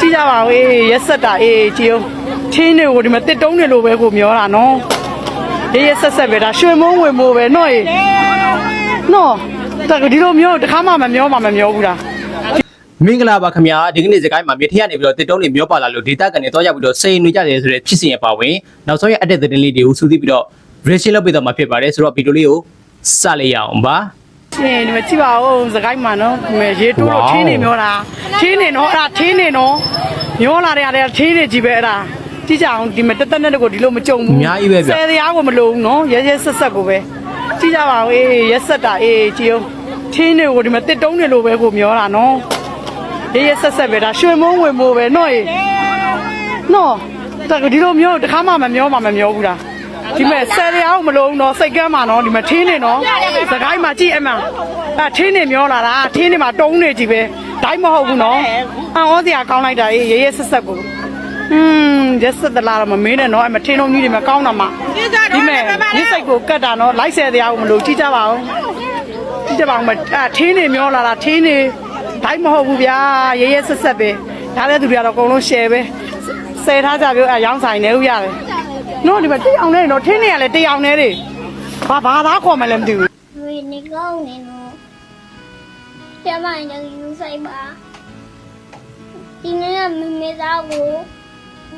ကြည့်ကြပါဦးအေးရက်ဆက်တာအေးကြည့်အောင်ချင်းတွေကိုဒီမှာတစ်တုံးတွေလိုပဲကိုမျောတာနော်အေးရက်ဆက်ဆက်ပဲဒါရွှေမုံဝင်မိုးပဲနော်အေးနော်တကဒီလိုမျိုးတစ်ခါမှမမျောမှမမျောဘူးလားမင်္ဂလာပါခင်ဗျာဒီကနေ့စကိုင်းမှာမြေထရနေပြီးတော့တစ်တုံးတွေမျောပါလာလို့ဒေတာကနေတော့ရောက်ပြီးတော့စိန်နေကြတယ်ဆိုတဲ့ဖြစ်စဉ်ရပါဝင်နောက်ဆုံးရအတက်သတင်းလေးတွေကိုစူးစီးပြီးတော့ reaction လုပ်ပေးတော့မှာဖြစ်ပါတယ်ဆိုတော့ဗီဒီယိုလေးကိုစလိုက်ရအောင်ပါ ရှင်ဒီမှာကြည့်ပါဦးစကိုင်းမှာနော်ဒီမှာရေတိုးတော့ Wow. ထင်းနေမျောတာထင်းနေနော်အဲ့ဒါထင်းနေနော်မျောလာတဲ့အဲ့ဒါထင်းနေကြီးပဲအဲ့ဒါကြည့်ကြအောင်ဒီမှာတက်တက်နဲ့တကိုဒီလိုမကြုံဘူးအများကြီးပဲဗျဆယ်တရားကိုမလိုဘူးနော်ရဲရဲဆက်ဆက်ကိုပဲကြည့်ကြပါဦးအေးရဲဆက်တာအေးကြည့်အောင်ထင်းတွေကိုဒီမှာတစ်တုံးတွေလိုပဲကိုမျောတာနော်ရဲရဲဆက်ဆက်ပဲဒါရွှေမုံဝင်မိုးပဲနော်အေးနော်တကဒီလိုမျိုးတစ်ခါမှမမျောမှမမျောဘူးလား ဒီမဲ့ဆယ်တရားကိုမလိုဘူးနော်စိတ်ကမ်းမှာနော်ဒီမှာထင်းနေနော်စကိုင်းမှာကြည့်အမှန်အဲထင်းနေမျောလာတာထင်းနေမှာတုံးနေကြည့်ပဲဒိုင်းမဟုတ်ဘူးနော်အံဩစရာကောင်းလိုက်တာအေးရဲရဲဆက်ဆက်ကိုอืมရက်စက်တလားတော့မမင်းနဲ့နော်အဲ့မထင်းလုံးကြီးတွေမကောင်းတာမှဒီမဲ့ဒီစိတ်ကိုကတ်တာနော်လိုက်ဆယ်တရားကိုမလို့ကြည့်ကြပါဦးကြည့်ကြပါဦးမအာထင်းနေမျောလာတာထင်းနေဒိုက်မဟုတ်ဘူးဗျာရဲရဲဆက်ဆက်ပဲဒါတဲ့သူတွေကတော့အကုန်လုံး share ပဲဆယ်ထားကြပြောအရောင်းဆိုင်နေဦးရတယ် နော်ဒီမှာတိအောင်နေနော်ထင်းနေရလဲတိအောင်နေတွေဘာဘာသားခေါ်မှလည်းမသိဘူးဝေနေကောင်းနေတော့ကျမရင်ယူဆိုင်ပါဒီနေ့ကမမေသားကို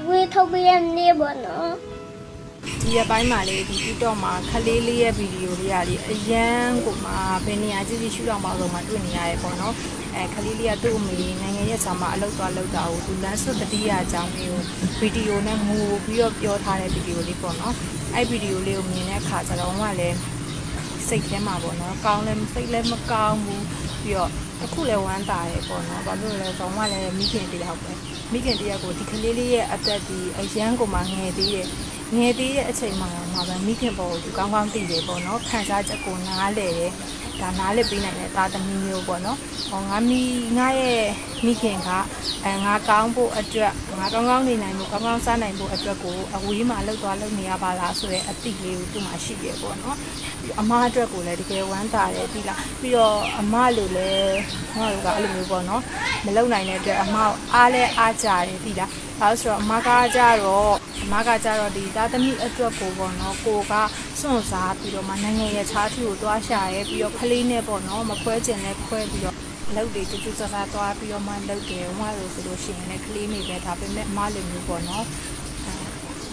ဝေထုတ်ပေးရနေပါနော်ဒီရက်ပိုင်းမှာလေဒီ TikTok မှာခလေးလေးရဲ့ဗီဒီယိုလေးရလေအရန်ကိုမှဘယ်နေရာကြည့်ကြည့်ရှုတော့မှာတော့မှတွေ့နေရတယ်ပေါ့နော် အဲခလေးလေးကသူ့အမေနိုင်ငံရဲ့ဆာမအလုပ်သွားလုပ်တာကိုသူလမ်းဆွတ်တတိယအကြောင်းမျိုးဗီဒီယိုနဲ့ငိုပြီးတော့ပြောထားတဲ့ဗီဒီယိုလေးပေါ့နော်အဲ့ဗီဒီယိုလေးကိုမြင်တဲ့အခါကျတော့ဟိုကလည်းစိတ်ထဲမှာပေါ့နော်ကောင်းလည်းစိတ်လည်းမကောင်းဘူးပြီးတော့အခုလည်းဝမ်းသာတယ်ပေါ့နော်ဘာလို့လဲဆိုတော့ဟိုကလည်းမိခင်တယောက်ပဲမိခင်တယောက်ကိုဒီကလေးလေးရဲ့အသက်ဒီအရန်ကိုမှငယ်သေးတယ်ငယ်သေးတဲ့အချိန်မှာတော့မှပဲမိခင်ပေါ်ကိုသူကောင်းကောင်းသိတယ်ပေါ့နော်ခံစားချက်ကိုနားလဲတယ် ဒါနားလဲပေးနိုင်တဲ့သားသမီးမျိုးပေါ့နော်ဟောငါမိငါရဲ့ မိခင်ကအဲငါကောင်းဖို့အတွက်ငါကောင်းကောင်းနေနိုင်ဖို့ကောင်းကောင်းစားနိုင်ဖို့အတွက်ကိုအဝေးမှာလှုပ်သွားလုပ်နေရပါလားဆိုတဲ့အသိလေးကိုသူ့မှာရှိရပေါ့နော်ပြီးအမအတွက်ကိုလည်းတကယ်ဝမ်းသာတယ်ဒီလားပြီးတော့အမလိုလည်းဟောကအဲ့လိုမျိုးပေါ့နော်မလုံနိုင်တဲ့အတွက်အမကိုအားလဲအားကြတယ်ဒီလားအဲဒါဆိုတော့အမကကြတော့အမကကြတော့ဒီသားသမီးအတွက်ကိုပေါ့နော်ကိုကစွန့်စားပြီးတော့မှနိုင်ငံရဲ့ခြားထီကိုသွားရှာရဲပြီးတော့ခလေးနဲ့ပေါ့နော်မခွဲကျင်လဲခွဲပြီးတော့ လုပ်တွေကျကျဆဆသွားပြီးတော့မှလုပ်တယ်ဟိုလို့ဆိုလို့ရှိရင်လည်းကလေးမိပဲဒါပေမဲ့အမလိုမျိုးပေါ့နော်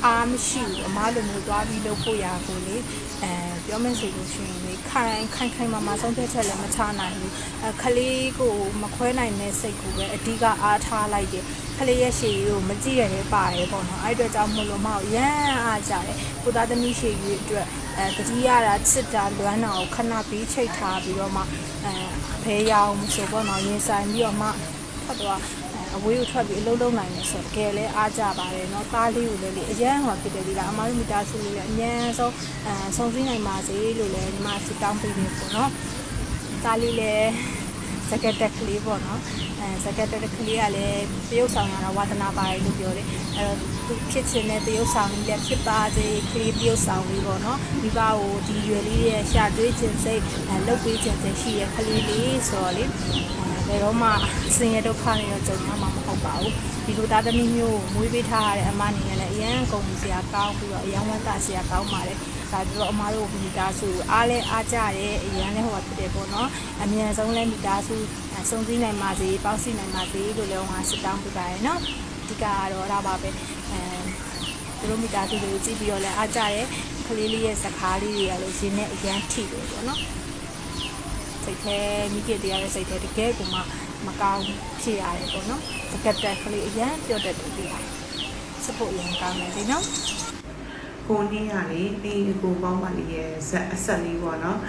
အားမရှိဘူးအမလိုမျိုးသွားပြီးလုပ်ဖို့ရာကိုလေအဲပြောမယ်ဆိုလို့ရှိရင်လေခိုင်ခိုင်ခိုင်မာမာဆုံးဖြတ်ချက်လည်းမချနိုင်ဘူးအဲခလေးကိုမခွဲနိုင်တဲ့စိတ်ကိုပဲအဓိကအားထားလိုက်တယ်ခလေးရဲ့ရှည်ကိုမကြည့်ရတဲ့ပါတယ်ပေါ့နော်အဲ့အတွက်ကြောင့်မို့လို့မဟုတ်ရမ်းအားကြတယ်ကိုသားသမီးရှည်ကြီးအတွက်အဲတတိယတာချစ်တာလွမ်းတာကိုခဏပြီးချိတ်ထားပြီးတော့မှအဲ ဖဲရအောင်ဆိုပေါ့နော်ရင်ဆိုင်ပြီးတော့မှဖတ်တော့အဝေးကိုထွက်ပြီးအလုံးလုံးနိုင်နေဆိုတော့တကယ်လဲအားကြပါတယ်เนาะသားလေးကိုလည်းလေအရန်ဟောဖြစ်တယ်ဒီလားအမားတို့မိသားစုလေးလည်းအများဆုံးအဲဆုံးစည်းနိုင်ပါစေလို့လည်းဒီမှာဆုတောင်းပေးနေပေါ့เนาะသားလေးလည်း စကက်တက်ကလေးပေါ့နော်အဲစကက်တက်ကလေးကလည်းတရုပ်ဆောင်ရတာဝါသနာပါတယ်လို့ပြောတယ်အဲတော့သူဖြစ်ချင်တဲ့တရုပ်ဆောင်ကြီးလည်းဖြစ်ပါစေခရီးတရုပ်ဆောင်လေးပေါ့နော်မိဘကိုဒီရွယ်လေးရဲ့ရှာတွေးခြင်းစိတ်အဲလုပ်ပေးခြင်းစိတ်ရှိရဲ့ကလေးလေးဆိုတော့လေအဲဘယ်တော့မှဆင်းရဲဒုက္ခတွေတော့ကြုံရမှာမဟုတ်ပါဘူး ဒီလိုသားသမီးမျိုးကိုမွေးပေးထားရတဲ့အမအနေနဲ့လည်းအရန်ကုန်စရာကောင်းပြီးတော့အရန်ဝမ်းသာစရာကောင်းပါတယ်ဒါပြီးတော့အမားတို့မိသားစုအားလဲအားကြတယ်အရန်လဲဟိုဖြစ်တယ်ပေါ့နော်အမြန်ဆုံးလဲမိသားစုစုံစည်းနိုင်ပါစေပေါင်းစည်းနိုင်ပါစေလို့လည်းဟိုစစ်တောင်းပေးပါရယ်နော်အဓိကကတော့ဒါပါပဲအဲသူတို့မိသားစုတွေကိုကြည့်ပြီးတော့လဲအားကြတယ်ကလေးလေးရဲ့စကားလေးတွေကလည်းရင်းနဲ့အရန်ထိတယ်ပေါ့နော်စိတ်ထဲမိခင်တရားရဲ့စိတ်ထဲတကယ်ကိုမှ မကောင်းဖြစ်ရတယ်ပေါ့နော်တကက်တက်ကလေးအရန်ပြောတတ်တယ်ဒီလားစဖို့အရန်ကောင်းတယ်ဒီနော်ကိုနင်းရလေအေးကိုပေါင်းပါလေးရဲ့ဇက်အဆက်လေးပေါ့နော်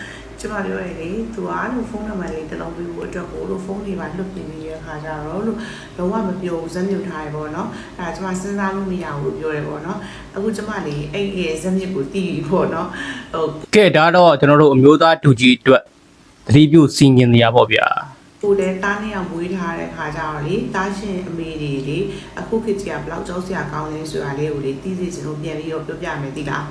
ကျမပြောရလေသူကလို့ဖုန်းနံပါတ်လေးတစ်လုံးပေးဖို့အတွက်ကိုလို့ဖုန်းတွေပါလွတ်ပြနေတဲ့အခါကျတော့လို့လုံးဝမပြောဘူးဇက်မြုပ်ထားရပေါ့နော်အဲဒါကျမစဉ်းစားလို့မရဘူးလို့ပြောရပေါ့နော်အခုကျမလေးအဲ့ဒီရဲ့ဇက်မြစ်ကိုတီးပြီပေါ့နော်ဟိုကဲဒါတော့ကျွန်တော်တို့အမျိုးသားတူကြီးအတွက်သတိပြုစီရင်နေရပါဗျာ ကိုလည်းတားနေအောင်မွေးထားတဲ့ခါကျတော့လေတားရှင်အမေတွေလေအခုခေတ်ကြီးကဘလောက်ကြောက်စရာကောင်းလဲဆိုတာလေးကိုလေတီးစီကျွန်တော်ပြန်ပြီးတော့ပြောပြမယ်တိလား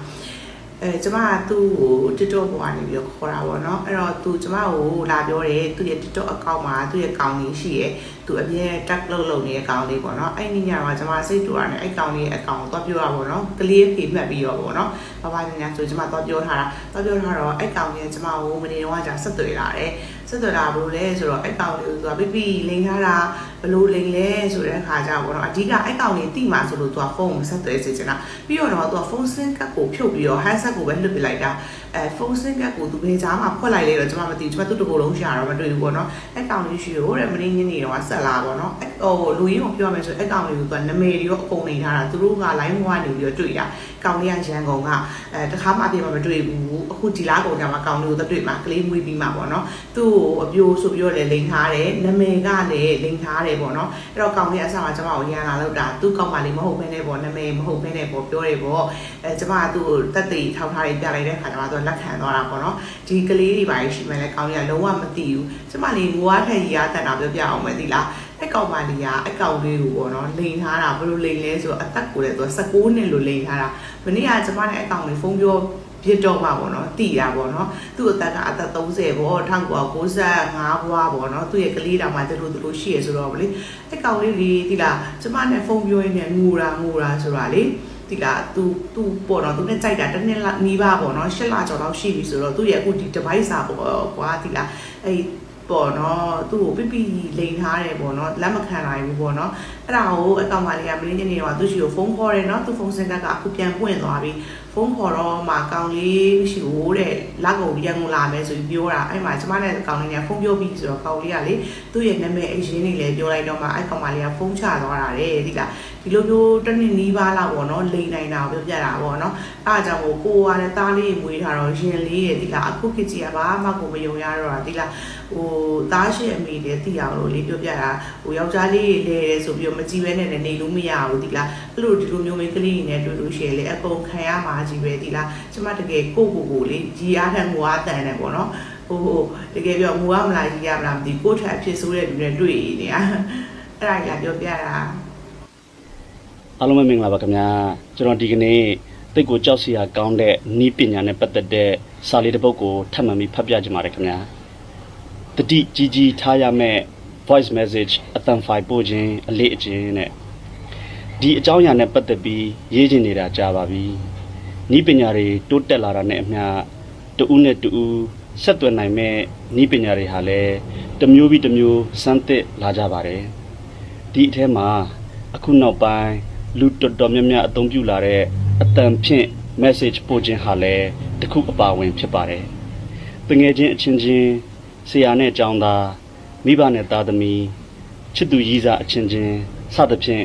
အဲကျမကသူ့ကို TikTok ပေါ်ကနေပြီးတော့ခေါ်တာပေါ့နော်အဲ့တော့သူကျမကိုလာပြောတယ်သူရဲ့ TikTok account မှာသူ့ရဲ့ကောင်လေးရှိရဲ့သူအမြဲ tag လုပ်လုပ်နေတဲ့ကောင်လေးပေါ့နော်အဲ့ဒီညတော့ကျမစိတ်တူရတယ်အဲ့ကောင်လေးရဲ့ account ကိုတော့ပြောတာပေါ့နော်ကလေးဖေးမှတ်ပြီးတော့ပေါ့နော်ဘာဘာညာညာဆိုကျမတော့ပြောထားတာတော့ပြောထားတော့အဲ့ကောင်လေးကကျမကိုမနေ့တော့ကြာဆက်သွယ်လာတယ် ဆက်သွယ်လာဘလို့လဲဆိုတော့အဲ့ကောင်လေးကိုသူကပြပြလိန်ထားတာဘလို့လိန်လဲဆိုတဲ့အခါကျပေါ့နော်အဓိကအဲ့ကောင်လေးတိမှဆိုလို့သူကဖုန်းကိုဆက်သွယ်စေချင်တာပြီးတော့တော့သူကဖုန်းဆင်းကတ်ကိုဖြုတ်ပြီးတော့ handset ကိုပဲလွှတ်ပြလိုက်တာ အဲဖုန်းဆင်းကတ်ကိုသူဘယ်ကြားမှာဖွက်လိုက်လဲတော့ကျမမသိဘူးကျမသူ့တကူလုံးရှာတော့မတွေ့ဘူးပေါ့နော်အဲ့ကောင်လေးရှိရောတဲ့မင်းညင်းနေတော့ဆက်လာပေါ့နော်အဲ့ဟိုလူရင်းကိုပြောမယ်ဆိုအဲ့ကောင်လေးကိုသူကနမေတွေရောအကုန်နေထားတာသူတို့က line ဘွားနေပြီးတော့တွေ့တာကောင်လေးကရန်ကုန်ကအဲတခါမှအပြင်မှာမတွေ့ဘူးအခုဒီလားကုန်ကြမှာကောင်လေးကိုတွေ့မှာကလေးမွေးပြီးမှာပေါ့နော်သူ့ကိုအပြိုးဆိုပြီးတော့လည်းလိန်ထားတယ်နမေကလည်းလိန်ထားတယ်ပေါ့နော်အဲ့တော့ကောင်လေးအဆမှာကျမကိုရန်လာလို့တာသူ့ကောင်မလေးမဟုတ်ဘဲနဲ့ပေါ့နမေမဟုတ်ဘဲနဲ့ပေါ့ပြောတယ်ပေါ့အဲကျမကသူ့ကိုတက်တေထောက်ထားလေးပြလိုက်တဲ့ခါကျမှသူကလက်ခံသွားတာပေါ့နော်ဒီကလေးတွေပါရှိမှလည်းကောင်လေးကလုံးဝမသိဘူးကျမလေးငွားထက်ရီးရတက်တာပြောပြအောင်မယ်ဒီလားအဲ့ကောင်မလေးကအကောင်လေးကိုပေါ့နော်လိန်ထားတာဘယ်လိုလိန်လဲဆိုတော့အသက်ကိုလည်းသူက16နှစ်လို့လိန်ထားတာမနေ့ကကျမနဲ့အကောင်လေးဖုန်းပြောပြစ်တော့မှာပေါ့နော်တည်တာပေါ့နော်သူ့အသက်ကအသက်30ပေါ့1995ဘွားပေါ့နော်သူ့ရဲ့ကလေးတောင်မှသူတို့သူတို့ရှိရဆိုတော့ဗလေအဲ့ကောင်လေးလေးဒီလားကျမနဲ့ဖုန်းပြောရင်းနဲ့ငိုတာငိုတာဆိုတာလေ ဒီကသူသူပေါ့နော်သူနဲ့ကြိုက်တာတစ်နှစ်နီးပါးပေါ့နော်၈လကျော်လောက်ရှိပြီဆိုတော့သူ့ရဲ့အခုဒီ device စာပေါ့ကွာဒီလားအဲ့ပေါ့နော်သူ့ကိုပြပြလိန်ထားတယ်ပေါ့နော်လက်မခံနိုင်ဘူးပေါ့နော်အဲ့ဒါကိုအကောင်မလေးကမင်းညနေတော့သူ့ရှိကိုဖုန်းခေါ်တယ်နော်သူဖုန်းစင်ကကအခုပြန်ပွင့်သွားပြီဖုန်းခေါ်တော့မှကောင်လေးရှိကိုတဲ့လက်ကုန်ရန်ကုန်လာမယ်ဆိုပြီးပြောတာအဲ့မှာကျမနဲ့ကောင်လေးကဖုန်းပြောပြီးဆိုတော့ကောင်လေးကလေသူ့ရဲ့နာမည်အရင်နေလေပြောလိုက်တော့မှအဲ့ကောင်မလေးကဖုန်းချသွားတာတဲ့ဒီလား ဒီလိုမျိုးတစ်နှစ်နီးပါးလောက်ပေါ့နော်လိန်နိုင်တာကိုပြောပြတာပေါ့နော်အဲ့အကြောင့်ကိုကိုကလည်းသားလေးမွေးထားတော့ရင်လေးရဲ့ဒီလားအခုခေတ်ကြီးကဘာမှကိုမယုံရတော့တာဒီလားဟိုသားရှိအမေလည်းသိအောင်လို့လေးပြောပြတာဟိုယောက်ျားလေးလဲတယ်ဆိုပြီးတော့မကြည့်ပဲနဲ့နေလို့မရဘူးဒီလားအဲ့လိုဒီလိုမျိုးမိန်းကလေးတွေနဲ့တွေ့လို့ရှိရင်လေအကုန်ခံရမှာကြီးပဲဒီလားကျမတကယ်ကိုကိုကိုလေးကြီးအားထက်ငွားတန်တယ်ပေါ့နော်ဟိုဟိုတကယ်ပြောငွားမလားကြီးရမလားမသိကိုထက်အဖြစ်ဆိုးတဲ့လူတွေတွေ့နေတာအဲ့ဒါကြီးပြောပြတာ အားလုံးပဲမင်္ဂလာပါခင်ဗျာကျွန်တော်ဒီကနေ့တိတ်ကိုကြောက်စရာကောင်းတဲ့နီးပညာနဲ့ပတ်သက်တဲ့စာလေးတစ်ပုဒ်ကိုထပ်မံပြီးဖတ်ပြချင်ပါတယ်ခင်ဗျာတတိကြီးကြီးထားရမယ့် voice message အတန်ဖိုင်ပို့ခြင်းအလေးအကျင့်နဲ့ဒီအကြောင်းအရာနဲ့ပတ်သက်ပြီးရေးချင်နေတာကြာပါပြီနီးပညာတွေတိုးတက်လာတာနဲ့အမျှတဦးနဲ့တဦးဆက်သွယ်နိုင်မဲ့နီးပညာတွေဟာလည်းတစ်မျိုးပြီးတစ်မျိုးစမ်းသစ်လာကြပါတယ်ဒီအထဲမှာအခုနောက်ပိုင်း လူတော်တော်များများအသုံးပြုလာတဲ့အတန်ဖြင့် message ပို့ခြင်းဟာလည်းတစ်ခုအပါဝင်ဖြစ်ပါတယ်။တငယ်ချင်းအချင်းချင်းဆရာနဲ့ကျောင်းသားမိဘနဲ့သားသမီးချစ်သူရည်စားအချင်းချင်းစသဖြင့်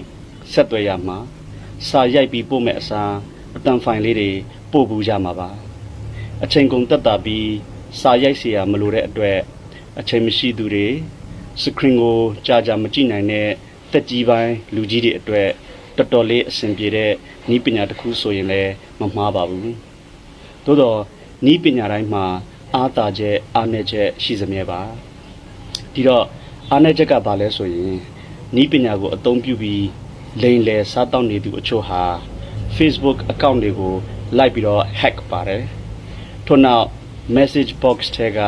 ဆက်သွယ်ရမှာစာရိုက်ပြီးပို့မဲ့အစားအတန်ဖိုင်လေးတွေပို့ပူကြမှာပါ။အချိန်ကုန်တက်တာပြီးစာရိုက်เสียမလိုတဲ့အတွက်အချိန်မရှိသူတွေ စခရင်ကိုကြာကြာမကြည့်နိုင်တဲ့တက်ကြီးပိုင်းလူကြီးတွေအတွက် တော်တော်လေးအဆင်ပြေတဲ့ဤပညာတစ်ခုဆိုရင်လည်းမမှားပါဘူး။သို့တော့ဤပညာတိုင်းမှာအားတာချက်အားနည်းချက်ရှိစမြဲပါ။ဒီတော့အားနည်းချက်ကဘာလဲဆိုရင်ဤပညာကိုအသုံးပြုပြီးလိန်လယ်စားတောက်နေသူအချို့ဟာ Facebook account တွေကိုလိုက်ပြီးတော့ hack ပါတယ်။ထို့နောက် message box ထဲက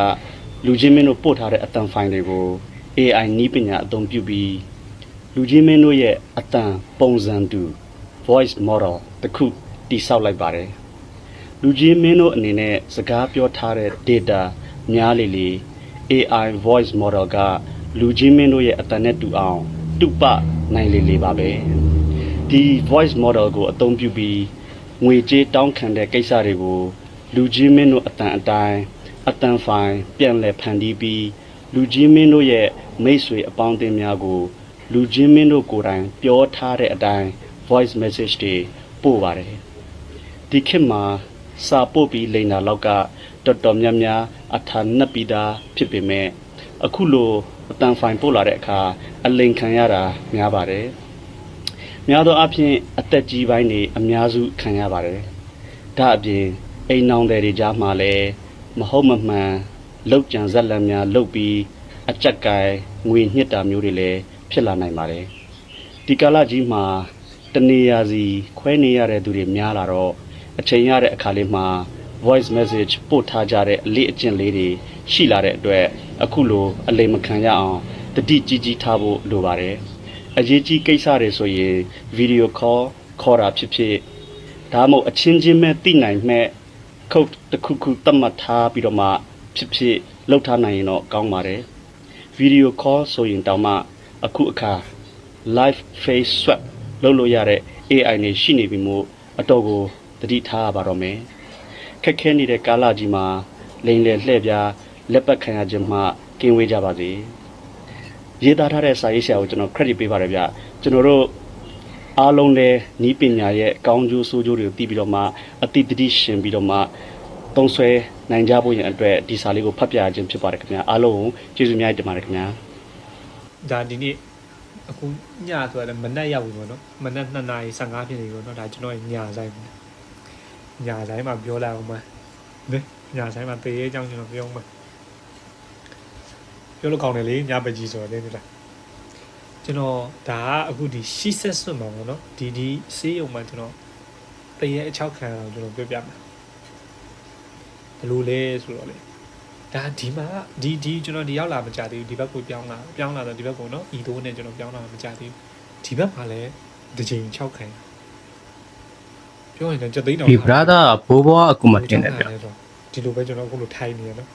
လူချင်းမင်းတို့ပို့ထားတဲ့အတန်ဖိုင်တွေကို AI နီးပညာအသုံးပြုပြီး လူချင်းမင်းတို့ရဲ့အတန်ပုံစံတူ voice model တစ်ခုတိစောက်လိုက်ပါတယ်လူချင်းမင်းတို့အနေနဲ့စကားပြောထားတဲ့ data များလေလေ AI voice model ကလူချင်းမင်းတို့ရဲ့အတန်နဲ့တူအောင်တူပနိုင်လေလေပါပဲဒီ voice model ကိုအသုံးပြုပြီးငွေကြေးတောင်းခံတဲ့ကိစ္စတွေကိုလူချင်းမင်းတို့အတန်အတိုင်းအတန်ဖိုင်ပြန်လည်ဖန်တီးပြီးလူချင်းမင်းတို့ရဲ့မိတ်ဆွေအပေါင်းအသင်းများကို လူချင်းမင်းတို့ကိုယ်တိုင်ပြောထားတဲ့အတိုင်း voice message တွေပို့ပါတယ်ဒီခေတ်မှာစာပို့ပြီးလိန်တာလောက်ကတော်တော်များများအထာနှက်ပြီးသားဖြစ်ပေမဲ့အခုလိုအတန်ဖိုင်ပို့လာတဲ့အခါအလိန်ခံရတာများပါတယ်များသောအားဖြင့်အသက်ကြီးပိုင်းတွေအများစုခံရပါတယ်ဒါအပြင်အိမ်နောင်တွေကြားမှာလည်းမဟုတ်မမှန်လောက်ကြံဇက်လန်များလုတ်ပြီးအကြက်ကင်ငွေညှစ်တာမျိုးတွေလည်း ဖြစ်လာနိုင်ပါတယ်ဒီကာလကြီးမှာတနေရာစီခွဲနေရတဲ့သူတွေများလာတော့အချိန်ရတဲ့အခါလေးမှာ voice message ပို့ထားကြတဲ့အလေးအကျင့်လေးတွေရှိလာတဲ့အတွက်အခုလိုအလိမ်မခံရအောင်တတိကြီးကြီးထားဖို့လိုပါတယ်အရေးကြီးကိစ္စတွေဆိုရင် video call ခေါ်တာဖြစ်ဖြစ်ဒါမှမဟုတ်အချင်းချင်းပဲသိနိုင်မဲ့ခုတ်တစ်ခုခုတတ်မှတ်ထားပြီးတော့မှဖြစ်ဖြစ်လှုပ်ထားနိုင်ရင်တော့ကောင်းပါတယ် video call ဆိုရင်တောင်မှ အခုအခါ live face swap လုပ်လို့ရတဲ့ AI နေရှိနေပြီမို့အတော်ကိုသတိထားရပါတော့မယ်ခက်ခဲနေတဲ့ကာလကြီးမှာလိန်လေလှဲ့ပြားလက်ပတ်ခံရခြင်းမှကင်းဝေးကြပါစေရေးသားထားတဲ့စာရေးဆရာကိုကျွန်တော် credit ပေးပါတယ်ဗျကျွန်တော်တို့အားလုံးလည်းဤပညာရဲ့အကောင်းကျိုးဆိုးကျိုးတွေကိုသိပြီးတော့မှအတိတ်တတိရှင်ပြီးတော့မှသုံးဆွဲနိုင်ကြဖို့ရန်အတွက်ဒီစာလေးကိုဖတ်ပြခြင်းဖြစ်ပါတယ်ခင်ဗျာအားလုံးကိုကျေးဇူးများတင်ပါတယ်ခင်ဗျာ ဒါဒီနေ့အခုညဆိုရတယ်မနက်ရောက်ပြီပေါ့နော်မနက်2နာရီ15ဖြစ်နေပြီပေါ့နော်ဒါကျွန်တော်ရဲ့ညဆိုင်ပေါ့ညဆိုင်မှာပြောလိုက်အောင်မနဲညဆိုင်မှာတေးရဲအကြောင်းကျွန်တော်ပြောအောင်မပြောလို့ကောင်းတယ်လေညပကြီးဆိုတော့လေဒီလားကျွန်တော်ဒါကအခုဒီရှီဆက်ဆွတ်မှာပေါ့နော်ဒီဒီဆေးရုံမှာကျွန်တော်တေးရဲအချောက်ခံအောင်ကျွန်တော်ပြောပြမယ်ဘယ်လိုလဲဆိုတော့လေ ဒါဒီမှာဒီဒီကျွန်တော်ဒီရောက်လာမကြသေးဘူးဒီဘက်ကိုပြောင်းလာပြောင်းလာတော့ဒီဘက်ကိုနော်ဤတိုးနဲ့ကျွန်တော်ပြောင်းလာမကြသေးဘူးဒီဘက်မှာလည်းတစ်ချိန်6ခိုင်ပြောရင်တော့ကြက်သိန်းတောင်ဒီ brother ဘိုးဘွားအကူမတင်တယ်ဗျဒီလိုပဲကျွန်တော်အခုလိုထိုင်နေရနော်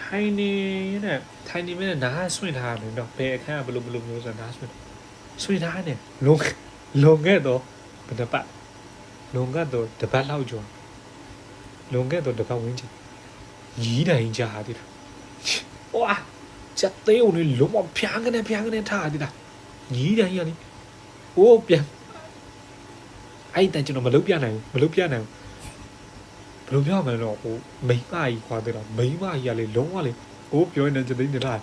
ထိုင်နေနဲ့ထိုင်နေမဲ့နားဆွင့်ထားတယ်နော်ဘယ်အခန်းကဘယ်လိုဘယ်လိုမျိုးဆိုတာနားဆွင့်ဆွင့်ထားတယ်လုံလုံခဲ့တော့ဘယ်တစ်ပတ်လုံခဲ့တော့တစ်ပတ်လောက်ကျော်လုံခဲ့တော့တစ်ပတ်ဝန်းကျင် ညီးတိုင်ကြားသေးတယ်ဝါချက်သေးဦးလေလုံးဝဖျားကနေဖျားကနေထားသေးတာညီးတယ်ရနီဟိုးပြန်အဲ့တန်ကျွန်တော်မလုပ်ပြနိုင်ဘူးမလုပ်ပြနိုင်ဘူးဘယ်လိုပြောရမလဲတော့ဟိုမိမကြီးခွာသေးတာမိမကြီးကလေလုံးဝလေဟိုးပြောနေချက်သိနေလား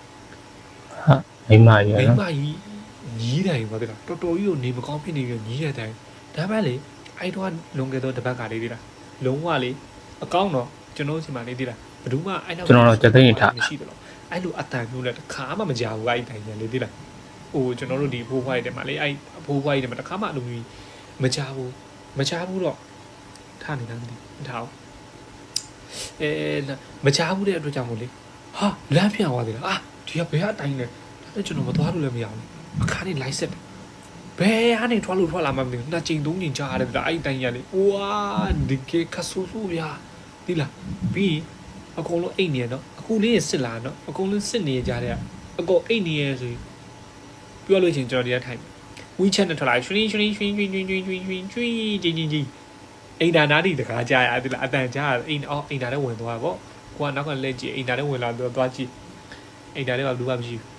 မိမကြီးမိနော်မကြီးညီးတယ်ခွာသေးတာတော်တော်ကြီးကိုနေမကောင်းဖြစ်နေပြီးညီးရတဲ့အတိုင်းဒါမှလေအဲ့တော့လွန်ခဲ့တော့တပတ်ကလေးသေးတာလုံးဝလေအကောင်းတော့ကျွန်တော်စီမှာနေသေးတာ ဘယ်သူမှအဲ့နောက်ကျွန်တော်တော့ကြက်သိန်းထားမရှိဘူးလို့အဲ့လိုအတန်မျိုးနဲ့တစ်ခါမှမကြောက်ဘူးအဲ့ဒီတိုင်ညာလေးသိလားဟိုကျွန်တော်တို့ဒီဖိုးဖွားတွေမှာလေအဲ့ဖိုးဖွားတွေမှာတစ်ခါမှအလိုမျိုးမကြောက်ဘူးမကြောက်ဘူးတော့ထားနေတာမသိဘူးထားအောင်အဲမကြောက်ဘူးတဲ့အတွက်ကြောင့်မို့လေဟာလမ်းပြန်သွားသေးလားအာဒီကဘယ်အတိုင်းလဲဒါနဲ့ကျွန်တော်မသွားလို့လည်းမရဘူးအခါနေလိုက်ဆက်ဘယ်ကနေထွက်လို့ထွက်လာမှမသိဘူးနှစ်ချိန်သုံးချိန်ကြာရတယ်ဗျအဲ့ဒီတိုင်ညာလေးဝါဒီကေခဆူဆူဗျာဒီလားပြီးရင် အကုန်လုံးအိတ်နေရတော့အခုလေးရစစ်လာနော်အကုန်လုံးစစ်နေကြတဲ့အကုန်အိတ်နေရဆိုရင်ပြောလို့ချင်းကျွန်တော်ဒီကထိုင် WeChat နဲ့ထွက်လာရွှင်ရွှင်ရွှင်ရွှင်ရွှင်ရွှင်ရွှင်ရွှင်ရွှင်ကြီးကြီးကြီးအိမ်ဒါနာတီတကားကြားရတယ်လားအတန်ကြားရအိမ်အော်အိမ်ဒါလည်းဝင်သွားပေါ့ကိုကနောက်ကလက်ကြည့်အိမ်ဒါလည်းဝင်လာတော့သွားကြည့်အိမ်ဒါလည်းကလူကမရှိဘူး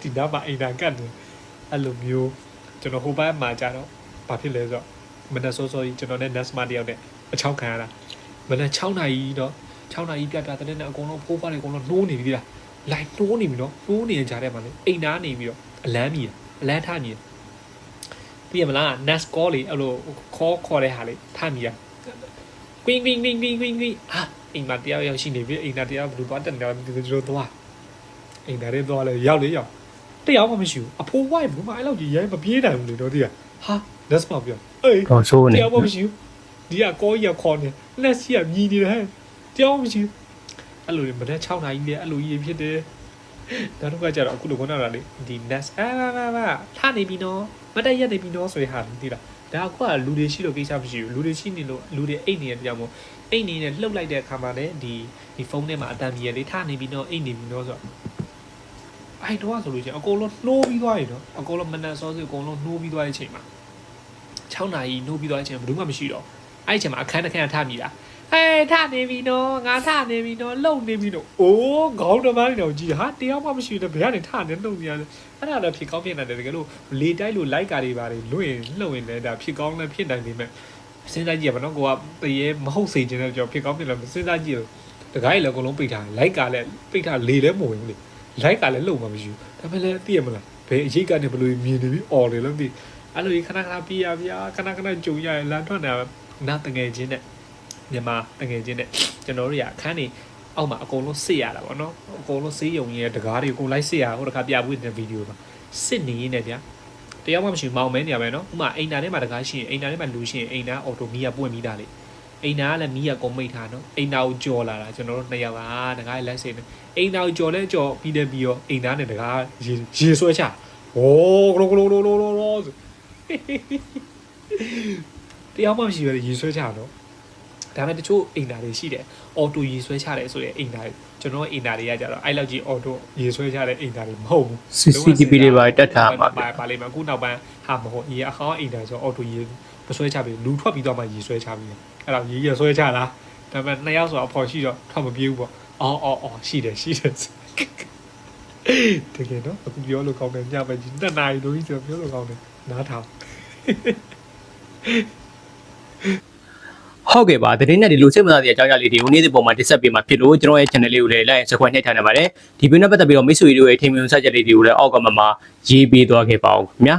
ဒီနောက်မှာအိမ်ဒါကတ်တယ်အဲ့လိုမျိုးကျွန်တော်ဟိုဘက်မှာကြာတော့ဘာဖြစ်လဲဆိုတော့မနက်စောစောကြီးကျွန်တော်နဲ့ Nesma တယောက်နဲ့အချောက်ခံရတာ မနက်6နာရီတော့6နာရီပြပြတဲ့နဲ့အကုန်လုံးဖိုးပါတွေအကုန်လုံးနှိုးနေပြီလားလိုက်နှိုးနေပြီနော်နှိုးနေတဲ့ကြားထဲမှာလေအိမ်သားနေပြီးတော့အလန်းမီအလန်းထမြည်ပြရမလား NAS call လေအဲ့လိုခေါ်ခေါ်တဲ့ဟာလေထမြည်อ่ะ queen queen queen queen queen queen ဟာအိမ်မှာတရားရောက်ရှိနေပြီအိမ်သားတရားဘယ်လိုသွားတက်နေလဲဒီလိုကျွန်တော်သွားအိမ်သားတွေသွားလဲရောက်လေရောက်တရားမှမရှိဘူးအဖိုးဝိုင်းဘုမအဲ့လောက်ကြီးရဲမပြေးနိုင်ဘူးလေတော့ဒီကဟာ NAS မပြောအေးတော့ဆိုးနေတရားမှမရှိဘူး ဒီကကောကြီးကခေါ်နေလက်စီကမြည်နေတယ်ဟဲ့တရားမှမရှိဘူးအဲ့လိုလေမနေ့6နာရီလေအဲ့လိုကြီးဖြစ်တယ်ဒါတော့ကကြတော့အခုလိုခေါ်တာလေဒီ NAS အာဘာဘာထနေပြီနော်မတက်ရက်နေပြီနော်ဆိုရဟာသိလားဒါကလူတွေရှိလို့ကိစ္စမရှိဘူးလူတွေရှိနေလို့လူတွေအိတ်နေတဲ့ကြောင်မို့အိတ်နေနဲ့လှုပ်လိုက်တဲ့အခါမှာလည်းဒီဒီဖုန်းထဲမှာအတန်ကြီးရလေထနေပြီနော်အိတ်နေပြီနော်ဆိုတော့အဲ့တော့ဆိုလို့ချင်းအကုန်လုံးနှိုးပြီးသွားပြီနော်အကုန်လုံးမနက်စောစီအကုန်လုံးနှိုးပြီးသွားတဲ့အချိန်မှာ6နာရီနှိုးပြီးသွားတဲ့အချိန်မှာဘယ်သူမှမရှိတော့ အဲ့ဒီအချိန်မှာအခန်းတစ်ခန်းထမိတာဟဲ့ထနေပြီနော်ငါထနေပြီနော်လုံနေပြီနော်အိုးခေါင်းတမန်းနေတော့ကြည်ဟာတရားမှမရှိတော့ဘယ်ကနေထနေလုံနေရလဲအဲ့ဒါတော့ဖြစ်ကောင်းဖြစ်နိုင်တယ်တကယ်လို့လေတိုက်လို့လိုက်ကာတွေပါတွေလွင့်ရင်လှုပ်ရင်လည်းဒါဖြစ်ကောင်းလည်းဖြစ်နိုင်နေမယ်စဉ်းစားကြည့်ရပါတော့ကိုကတရေမဟုတ်စေခြင်းနဲ့ကြောဖြစ်ကောင်းဖြစ်လည်းစဉ်းစားကြည့်လို့တကားကြီးလည်းအကုန်လုံးပိတ်ထားလိုက်ကလည်းပိတ်ထားလေလည်းမဝင်ဘူးလေလိုက်ကလည်းလုံမှမရှိဘူးဒါပေမဲ့လည်းသိရမလားဘယ်အရေးကနေဘယ်လိုမြင်နေပြီးអော်လေလို့မသိအဲ့လိုကြီးခဏခဏပြရဗျာခဏခဏကြုံရရင်လမ်းထွက်နေတာ နာတငယ်ချင်းနဲ့မြန်မာတငယ်ချင်းနဲ့ကျွန်တော်တို့ရအခန်းနေအောက်မှာအကုန်လုံးစစ်ရတာပေါ့နော်အကုန်လုံးစေးယုံကြီးရဲ့တကားတွေအကုန်လိုက်စစ်ရဟိုတခါပြပွေးတဲ့ဗီဒီယိုမှာစစ်နေရင်းနဲ့ဗျာတရားမှမရှိမောင်မဲနေရပဲနော်ဥမာအိမ်နာထဲမှာတကားရှိရင်အိမ်နာထဲမှာလူရှိရင်အိမ်နာအော်တိုမီးရပွင့်ပြီးသားလေအိမ်နာကလည်းမီးရကုန်မိတ်ထားနော်အိမ်နာကိုကြော်လာတာကျွန်တော်တို့နှစ်ယောက်ဟာတကားလက်စိတ်နေအိမ်နာကိုကြော်လဲကြော်ပြီးတယ်ပြီးရောအိမ်နာနဲ့တကားရေရေဆွဲချဟောကလိုကလိုလိုလိုလိုဆို တရားမှမရှိပဲရေဆွဲချတော့ဒါပေမဲ့တချို့အိမ်နာတွေရှိတယ်အော်တိုရေဆွဲချတယ်ဆိုရင်အိမ်နာတွေကျွန်တော်အိမ်နာတွေကကြတော့အဲ့လောက်ကြီးအော်တိုရေဆွဲချတဲ့အိမ်နာတွေမဟုတ်ဘူး CCTV တွေပါတက်ထားမှာဗျပါပါလိမ့်မယ်အခုနောက်ပိုင်းဟာမဟုတ်ရေအဟောင်းအိမ်တိုင်းဆိုအော်တိုရေမဆွဲချပြီလူထွက်ပြီးတော့မှရေဆွဲချပြီအဲ့တော့ရေရဆွဲချလားဒါပေမဲ့နှစ်ယောက်ဆိုအဖော်ရှိတော့ထွက်မပြေးဘူးပေါ့အော်အော်အော်ရှိတယ်ရှိတယ်တကယ်တော့အခုပြောလို့ကောင်းတယ်ညပဲကြီးနှစ်နာရီလို့ကြီးဆိုပြောလို့ကောင်းတယ်နားထောင် ဟုတ်ကဲ့ပါသတင်းနဲ့ဒီလိုစိတ်ဝင်စားစရာအကြောင်းအရာလေးတွေကိုနေ့စဉ်ပုံမှာတင်ဆက်ပေးမှာဖြစ်လို့ကျွန်တော်ရဲ့ channel လေးကိုလည်း like and subscribe နှိပ်ထားနေပါတယ်ဒီဗီဒီယိုနဲ့ပတ်သက်ပြီးတော့မိတ်ဆွေတို့ရဲ့ထင်မြင်စကြက်လေးတွေကိုလည်းအောက်ကမှာရေးပေးသွားခဲ့ပါဦးခင်ဗျာ